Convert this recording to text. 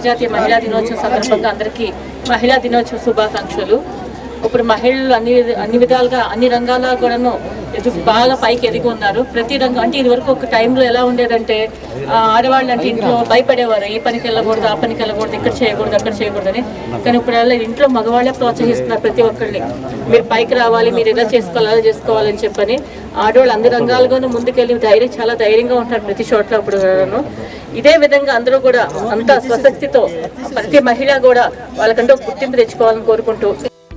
అంతర్జాతీయ మహిళా దినోత్సవం సందర్భంగా అందరికీ మహిళా దినోత్సవ శుభాకాంక్షలు. ఇప్పుడు మహిళలు అన్ని అన్ని విధాలుగా అన్ని రంగాల్లో కూడాను బాగా పైకి ఎదిగి ఉన్నారు. ప్రతి రంగం అంటే ఇదివరకు ఒక టైంలో ఎలా ఉండేదంటే ఆడవాళ్ళు అంటే ఇంట్లో భయపడేవారు. ఈ పనికి వెళ్ళకూడదు ఆ పనికి వెళ్ళకూడదు ఇక్కడ చేయకూడదు అక్కడ చేయకూడదని. కానీ ఇప్పుడు అలా ఇంట్లో మగవాళ్ళే ప్రోత్సహిస్తున్నారు ప్రతి ఒక్కరిని మీరు పైకి రావాలి మీరు ఎలా చేసుకోవాలి అలా చేసుకోవాలని చెప్పని ఆడవాళ్ళు అన్ని రంగాల్లోనూ ముందుకెళ్ళి ధైర్యం చాలా ధైర్యంగా ఉంటారు ప్రతి చోట్ల ఇప్పుడు ఇదే విధంగా అందరూ కూడా అంత స్వశక్తితో ప్రతి మహిళ కూడా వాళ్ళకంటూ గుర్తింపు తెచ్చుకోవాలని కోరుకుంటూ